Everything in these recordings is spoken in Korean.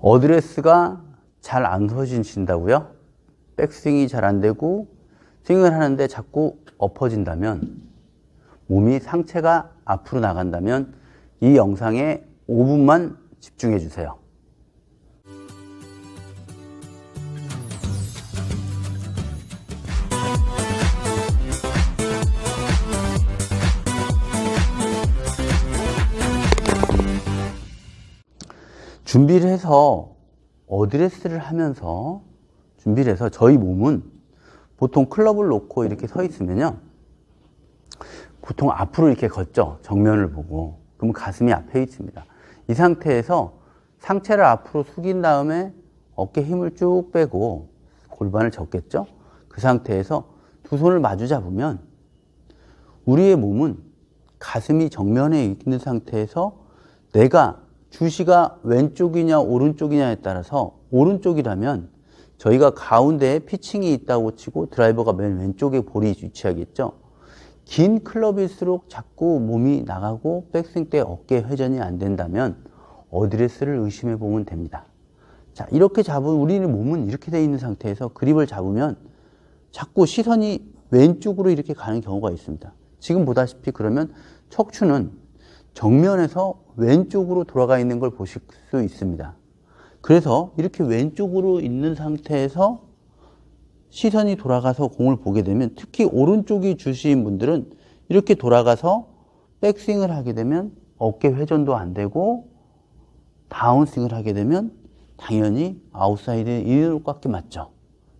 어드레스가 잘 안 서진다고요? 백스윙이 잘 안 되고 스윙을 하는데 자꾸 엎어진다면 몸이 상체가 앞으로 나간다면 이 영상에 5분만 집중해 주세요. 준비를 해서 어드레스를 하면서 준비를 해서 저희 몸은 보통 클럽을 놓고 이렇게 서 있으면요. 보통 앞으로 이렇게 걷죠. 정면을 보고. 그러면 가슴이 앞에 있습니다. 이 상태에서 상체를 앞으로 숙인 다음에 어깨 힘을 쭉 빼고 골반을 접겠죠. 그 상태에서 두 손을 마주 잡으면 우리의 몸은 가슴이 정면에 있는 상태에서 내가 주시가 왼쪽이냐 오른쪽이냐에 따라서 오른쪽이라면 저희가 가운데에 피칭이 있다고 치고 드라이버가 맨 왼쪽에 볼이 위치하겠죠. 긴 클럽일수록 자꾸 몸이 나가고 백스윙 때 어깨 회전이 안 된다면 어드레스를 의심해 보면 됩니다. 자, 이렇게 잡은 우리는 몸은 이렇게 돼 있는 상태에서 그립을 잡으면 자꾸 시선이 왼쪽으로 이렇게 가는 경우가 있습니다. 지금 보다시피 그러면 척추는 정면에서 왼쪽으로 돌아가 있는 걸 보실 수 있습니다. 그래서 이렇게 왼쪽으로 있는 상태에서 시선이 돌아가서 공을 보게 되면 특히 오른쪽이 주시인 분들은 이렇게 돌아가서 백스윙을 하게 되면 어깨 회전도 안 되고 다운스윙을 하게 되면 당연히 아웃사이드에 이리로 깎게 맞죠.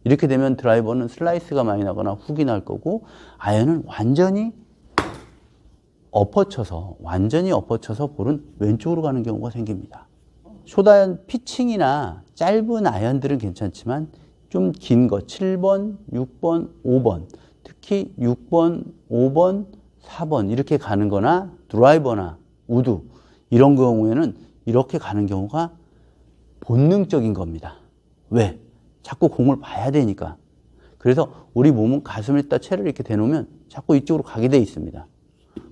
이렇게 되면 드라이버는 슬라이스가 많이 나거나 훅이 날 거고 아이언은 완전히 엎어쳐서 완전히 엎어쳐서 볼은 왼쪽으로 가는 경우가 생깁니다. 쇼다연 피칭이나 짧은 아이언들은 괜찮지만 좀 긴 거 7번, 6번, 5번 특히 6번, 5번, 4번 이렇게 가는 거나 드라이버나 우드 이런 경우에는 이렇게 가는 경우가 본능적인 겁니다. 왜? 자꾸 공을 봐야 되니까. 그래서 우리 몸은 가슴을 딱 채를 이렇게 대놓으면 자꾸 이쪽으로 가게 돼 있습니다.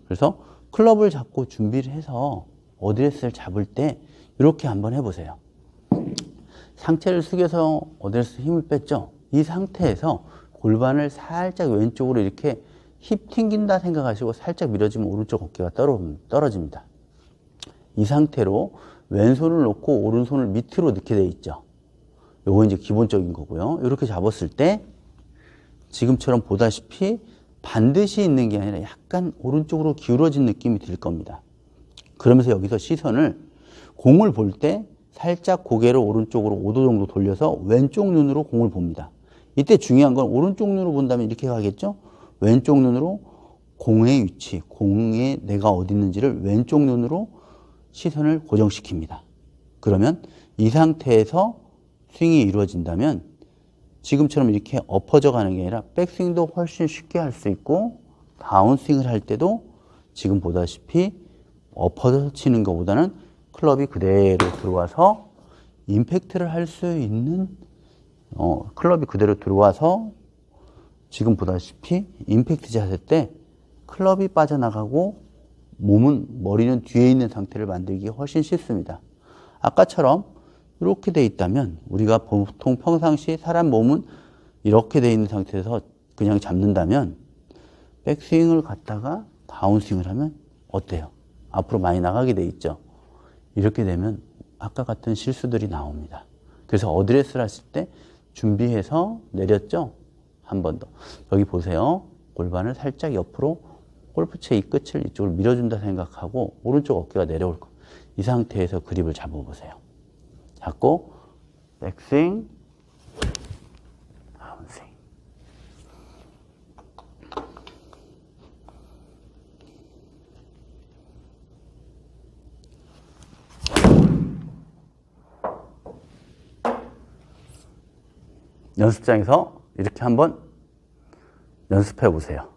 그래서 클럽을 잡고 준비를 해서 어드레스를 잡을 때 이렇게 한번 해보세요. 상체를 숙여서 어드레스 힘을 뺐죠? 이 상태에서 골반을 살짝 왼쪽으로 이렇게 힙 튕긴다 생각하시고 살짝 밀어주면 오른쪽 어깨가 떨어집니다. 이 상태로 왼손을 놓고 오른손을 밑으로 넣게 돼 있죠. 요거 이제 기본적인 거고요. 이렇게 잡았을 때 지금처럼 보다시피 반드시 있는 게 아니라 약간 오른쪽으로 기울어진 느낌이 들 겁니다. 그러면서 여기서 시선을 공을 볼 때 살짝 고개를 오른쪽으로 5도 정도 돌려서 왼쪽 눈으로 공을 봅니다. 이때 중요한 건 오른쪽 눈으로 본다면 이렇게 가겠죠? 왼쪽 눈으로 공의 위치, 공에 내가 어디 있는지를 왼쪽 눈으로 시선을 고정시킵니다. 그러면 이 상태에서 스윙이 이루어진다면 지금처럼 이렇게 엎어져 가는 게 아니라 백스윙도 훨씬 쉽게 할 수 있고 다운스윙을 할 때도 지금 보다시피 엎어져 치는 것보다는 클럽이 그대로 들어와서 임팩트를 할 수 있는 어, 클럽이 그대로 들어와서 지금 보다시피 임팩트 자세 때 클럽이 빠져나가고 몸은 머리는 뒤에 있는 상태를 만들기 훨씬 쉽습니다. 아까처럼 이렇게 돼 있다면 우리가 보통 평상시 사람 몸은 이렇게 돼 있는 상태에서 그냥 잡는다면 백스윙을 갖다가 다운스윙을 하면 어때요? 앞으로 많이 나가게 돼 있죠. 이렇게 되면 아까 같은 실수들이 나옵니다. 그래서 어드레스를 하실 때 준비해서 내렸죠? 한 번 더. 여기 보세요. 골반을 살짝 옆으로 골프채 이 끝을 이쪽으로 밀어준다 생각하고 오른쪽 어깨가 내려올 거. 이 상태에서 그립을 잡아보세요. 잡고 백스윙, 다운스윙. 연습장에서 이렇게 한번 연습해 보세요.